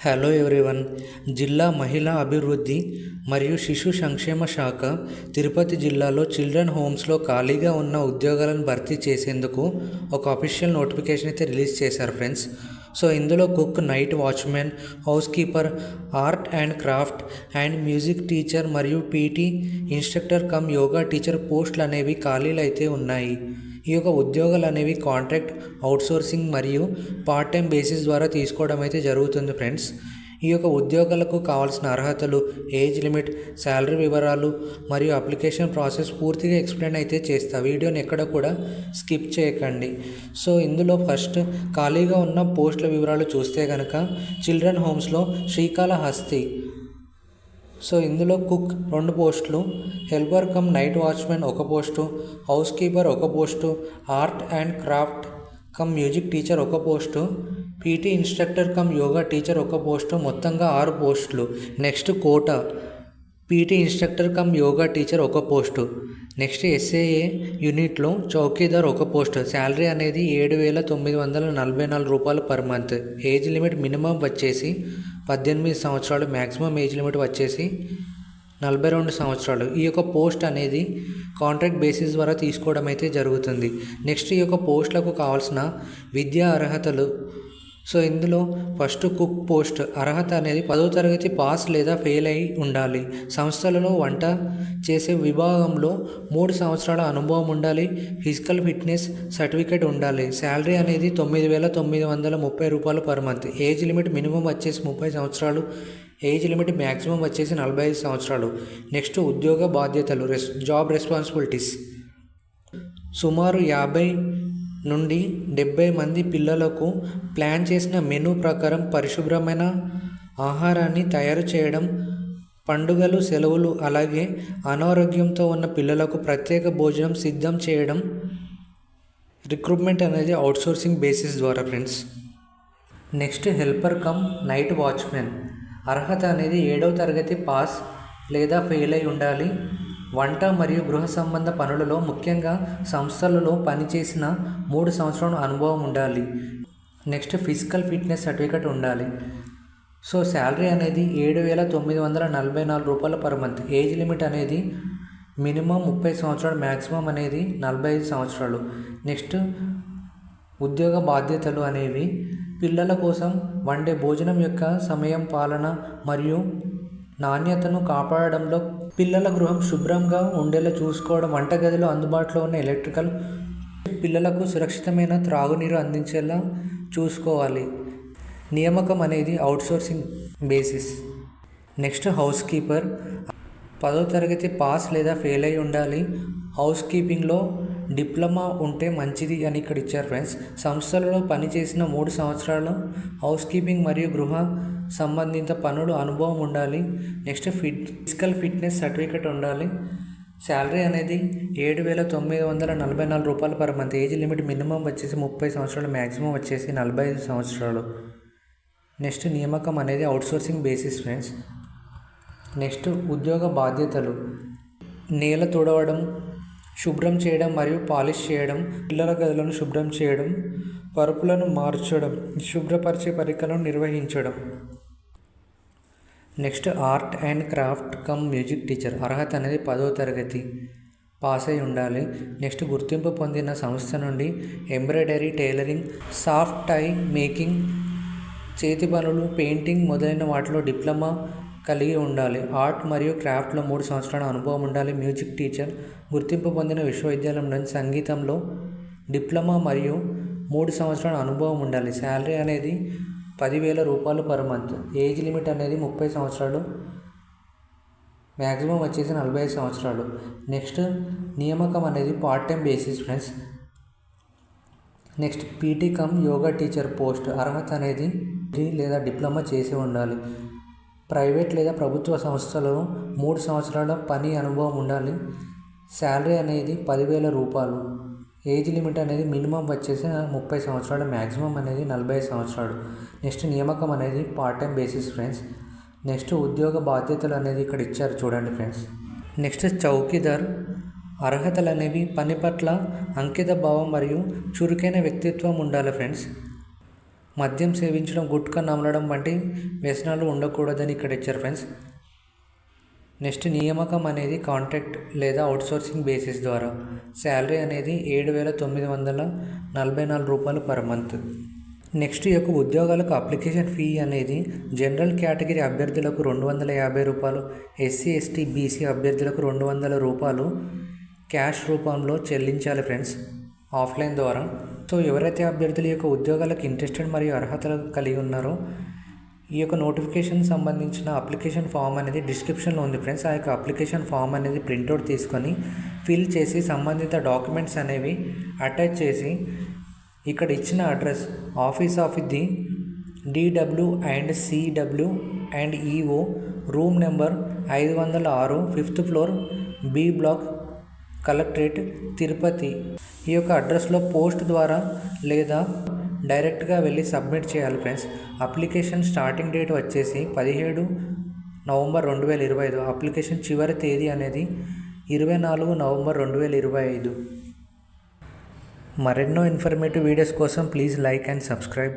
Hello everyone జిల్లా మహిళా అభివృద్ధి మరియు శిశు సంక్షేమ శాఖ తిరుపతి జిల్లాలో చిల్డ్రన్ హోమ్స్లో ఖాళీగా ఉన్న ఉద్యోగాలను భర్తీ చేసేందుకు ఒక అఫీషియల్ నోటిఫికేషన్ అయితే రిలీజ్ చేశారు ఫ్రెండ్స్ సో ఇందులో cook night watchman house keeper art and craft and music teacher మరియు PT instructor cum yoga teacher పోస్టులు అనేవి ఖాళీలు అయితే ఉన్నాయి. ఈ యొక్క ఉద్యోగాలు అనేవి కాంట్రాక్ట్ అవుట్సోర్సింగ్ మరియు పార్ట్ టైం బేసిస్ ద్వారా తీసుకోవడం అయితే జరుగుతుంది ఫ్రెండ్స్. ఈ యొక్క ఉద్యోగాలకు కావాల్సిన అర్హతలు ఏజ్ లిమిట్ శాలరీ వివరాలు మరియు అప్లికేషన్ ప్రాసెస్ పూర్తిగా ఎక్స్ప్లెయిన్ అయితే చేస్తా. వీడియోని ఎక్కడ కూడా స్కిప్ చేయకండి. సో ఇందులో ఫస్ట్ ఖాళీగా ఉన్న పోస్టుల వివరాలు చూస్తే కనుక చిల్డ్రన్ హోమ్స్లో శ్రీకాళహస్తి సో ఇందులో కుక్ రెండు పోస్టులు హెల్పర్ కమ్ నైట్ వాచ్మెన్ ఒక పోస్టు హౌస్ కీపర్ ఒక post art and craft cum music teacher ఒక post PT instructor cum yoga teacher ఒక పోస్టు మొత్తంగా ఆరు పోస్టులు. Next Kota. PT instructor cum yoga teacher ఒక పోస్టు. నెక్స్ట్ ఎస్ఏఏ యూనిట్లో చౌకీదార్ ఒక పోస్ట్. శాలరీ అనేది ఏడు వేల తొమ్మిది వందల నలభై నాలుగు రూపాయలు per month. Age limit minimum వచ్చేసి పద్దెనిమిది సంవత్సరాలు. మ్యాక్సిమం ఏజ్ లిమిట్ వచ్చేసి నలభై రెండు సంవత్సరాలు. ఈ యొక్క పోస్ట్ అనేది కాంట్రాక్ట్ బేసిస్ ద్వారా తీసుకోవడం అయితే జరుగుతుంది. నెక్స్ట్ ఈ యొక్క పోస్టులకు కావాల్సిన విద్యా అర్హతలు సో ఇందులో ఫస్ట్ కుక్ పోస్ట్ అర్హత అనేది పదో తరగతి పాస్ లేదా ఫెయిల్ అయి ఉండాలి. సంస్థలలో వంట చేసే విభాగంలో మూడు సంవత్సరాల అనుభవం ఉండాలి. ఫిజికల్ ఫిట్నెస్ సర్టిఫికేట్ ఉండాలి. శాలరీ అనేది తొమ్మిది వేల తొమ్మిది వందల ముప్పై రూపాయలు per month. Age limit minimum వచ్చేసి ముప్పై సంవత్సరాలు. ఏజ్ లిమిట్ మ్యాక్సిమం వచ్చేసి నలభై ఐదు సంవత్సరాలు. నెక్స్ట్ ఉద్యోగ బాధ్యతలు రెస్ జాబ్ రెస్పాన్సిబిలిటీస్. సుమారు యాభై నుండి డెబ్బై మంది పిల్లలకు ప్లాన్ చేసిన మెనూ ప్రకారం పరిశుభ్రమైన ఆహారాన్ని తయారు చేయడం పండుగలు సెలవులు అలాగే అనారోగ్యంతో ఉన్న పిల్లలకు ప్రత్యేక భోజనం సిద్ధం చేయడం రిక్రూట్మెంట్ అనేది అవుట్సోర్సింగ్ బేసిస్ ద్వారా friends. Next helper cum night watchman. అర్హత అనేది ఏడవ తరగతి పాస్ లేదా ఫెయిల్ అయి ఉండాలి. వంట మరియు గృహ సంబంధ పనులలో ముఖ్యంగా సంస్థలలో పనిచేసిన మూడు సంవత్సరాల అనుభవం ఉండాలి. నెక్స్ట్ ఫిజికల్ ఫిట్నెస్ సర్టిఫికేట్ ఉండాలి. సో శాలరీ అనేది ఏడు వేల తొమ్మిది వందల నలభై నాలుగు రూపాయల పర్ మంత్. ఏజ్ లిమిట్ అనేది మినిమం ముప్పై సంవత్సరాలు మ్యాక్సిమం అనేది నలభై ఐదు సంవత్సరాలు. నెక్స్ట్ ఉద్యోగ బాధ్యతలు అనేవి పిల్లల కోసం వండే భోజనం యొక్క సమయం పాలన మరియు నాణ్యతను కాపాడడంలో పిల్లల గృహం శుభ్రంగా ఉండేలా చూసుకోవడం వంటగదిలో అందుబాటులో ఉన్న ఎలక్ట్రికల్ పిల్లలకు సురక్షితమైన త్రాగునీరు అందించేలా చూసుకోవాలి. నియామకం అనేది outsourcing basis. Next house keeper పదో తరగతి పాస్ లేదా ఫెయిల్ అయి ఉండాలి. హౌస్ కీపింగ్లో డిప్లొమా ఉంటే మంచిది అని ఇక్కడ ఇచ్చారు ఫ్రెండ్స్. సంస్థలలో పనిచేసిన మూడు సంవత్సరాలు హౌస్ కీపింగ్ మరియు గృహ సంబంధిత పనులు అనుభవం ఉండాలి. Next fit physical fitness certificate ఉండాలి. శాలరీ అనేది ఏడు వేల తొమ్మిది వందల నలభై నాలుగు రూపాయలు per month. Age limit minimum వచ్చేసి ముప్పై సంవత్సరాలు మ్యాక్సిమం వచ్చేసి నలభై ఐదు సంవత్సరాలు. నెక్స్ట్ నియామకం అనేది అవుట్సోర్సింగ్ బేసిస్ ఫ్రెండ్స్. నెక్స్ట్ ఉద్యోగ బాధ్యతలు. నేల తుడవడం శుభ్రం చేయడం మరియు పాలిష్ చేయడం పిల్లల గదులను శుభ్రం చేయడం పరుపులను మార్చడం శుభ్రపరిచే పరికరాలను నిర్వహించడం. Next art and craft cum music teacher. అర్హత అనేది పదో తరగతి పాస్ అయి ఉండాలి. నెక్స్ట్ గుర్తింపు పొందిన సంస్థ నుండి embroidery tailoring soft toy making చేతి పనులు పెయింటింగ్ మొదలైన వాటిలో డిప్లొమా కలిగి ఉండాలి. ఆర్ట్ మరియు క్రాఫ్ట్లో మూడు సంవత్సరాల అనుభవం ఉండాలి. మ్యూజిక్ టీచర్ గుర్తింపు పొందిన విశ్వవిద్యాలయం నుండి సంగీతంలో డిప్లొమా మరియు మూడు సంవత్సరాల అనుభవం ఉండాలి. శాలరీ అనేది పదివేల రూపాయలు పర్ మంత్. ఏజ్ లిమిట్ అనేది ముప్పై సంవత్సరాలు. మ్యాక్సిమం వచ్చేసి నలభై ఐదు సంవత్సరాలు. నెక్స్ట్ నియామకం అనేది part time basis friends. Next PT cum yoga teacher post. అర్హత అనేది లేదా డిప్లొమా చేసి ఉండాలి. ప్రైవేట్ లేదా ప్రభుత్వ సంస్థలో మూడు సంవత్సరాల పని అనుభవం ఉండాలి. శాలరీ అనేది పదివేల రూపాయలు. ఏజ్ లిమిట్ అనేది మినిమం వచ్చేసి ముప్పై సంవత్సరాలు మ్యాక్సిమం అనేది నలభై సంవత్సరాలు. నెక్స్ట్ నియామకం అనేది part time basis friends. Next ఉద్యోగ బాధ్యతలు అనేది ఇక్కడ ఇచ్చారు చూడండి ఫ్రెండ్స్. నెక్స్ట్ చౌకీదార్ అర్హతలు అనేవి పని పట్ల అంకిత భావం మరియు చురుకైన వ్యక్తిత్వం ఉండాలి ఫ్రెండ్స్. మద్యం సేవించడం గుట్కా నమలడం వంటి వ్యసనాలు ఉండకూడదని ఇక్కడ ఇచ్చారు ఫ్రెండ్స్. నెక్స్ట్ నియామకం అనేది కాంట్రాక్ట్ లేదా అవుట్సోర్సింగ్ బేసిస్ ద్వారా. శాలరీ అనేది ఏడు వేల తొమ్మిది వందల నలభై నాలుగు రూపాయలు పర్ మంత్. నెక్స్ట్ ఈ యొక్క ఉద్యోగాలకు అప్లికేషన్ ఫీ అనేది జనరల్ కేటగిరీ అభ్యర్థులకు రెండు వందల యాభై రూపాయలు ఎస్సీ ఎస్టీ బీసీ అభ్యర్థులకు రెండు వందల రూపాయలు క్యాష్ రూపంలో చెల్లించాలి ఫ్రెండ్స్. ఆఫ్లైన్ ద్వారా. సో ఎవరైతే అభ్యర్థుల యొక్క ఉద్యోగాలకు ఇంట్రెస్టెడ్ మరియు అర్హతలు కలిగి ఉన్నారో ఈ యొక్క నోటిఫికేషన్ సంబంధించిన అప్లికేషన్ ఫామ్ అనేది డిస్క్రిప్షన్లో ఉంది ఫ్రెండ్స్. ఆ యొక్క అప్లికేషన్ ఫామ్ అనేది ప్రింట్అవుట్ తీసుకొని ఫిల్ చేసి సంబంధిత డాక్యుమెంట్స్ అనేవి అటాచ్ చేసి ఇక్కడ ఇచ్చిన address office of the DW and CW and EO room number ఐదు వందల ఆరు fifth floor B block collectorate Tirupati ఈ యొక్క అడ్రస్లో పోస్ట్ ద్వారా లేదా డైరెక్ట్గా వెళ్ళి సబ్మిట్ చేయాలి ఫ్రెండ్స్. అప్లికేషన్ స్టార్టింగ్ డేట్ వచ్చేసి పదిహేడు నవంబర్ రెండు వేల ఇరవై ఐదు. అప్లికేషన్ చివరి తేదీ అనేది ఇరవై నాలుగు నవంబర్ రెండు వేల ఇరవై ఐదు. మరెన్నో ఇన్ఫర్మేటివ్ వీడియోస్ కోసం ప్లీజ్ లైక్ అండ్ సబ్స్క్రైబ్.